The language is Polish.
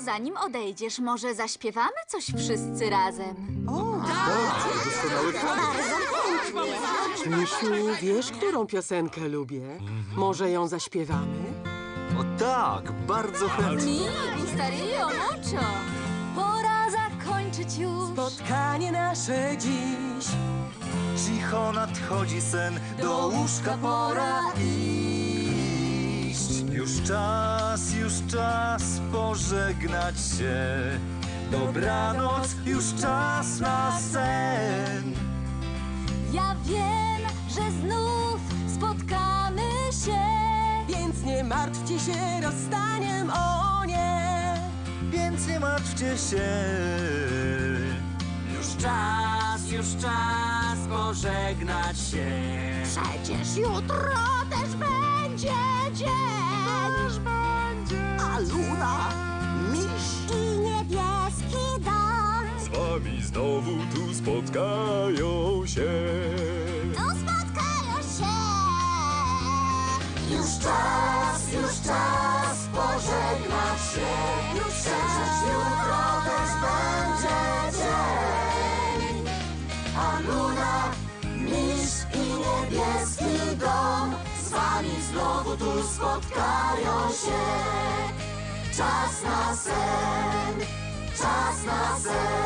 Zanim odejdziesz, może zaśpiewamy coś wszyscy razem? Doskonały Misiu, wiesz, którą piosenkę lubię? Może ją zaśpiewamy? O tak, bardzo chętnie. Mi, gustario mucho. Pora zakończyć już. Spotkanie nasze dziś. Cicho nadchodzi sen, do łóżka pora iść. Już czas, już czas pożegnać się. Dobranoc, już czas na sen. Ja wiem, że znów spotkamy się. Więc nie martwcie się rozstaniem, o nie. Więc nie martwcie się. Już czas, już czas pożegnać się. Przecież jutro też będzie dzień. Znowu tu spotkają się. Tu spotkają się. Już czas, już czas pożegnać się. Już przecież jutro też będzie dzień. A Luna, miś i niebieski dom z wami znowu tu spotkają się. Czas na sen, czas na sen.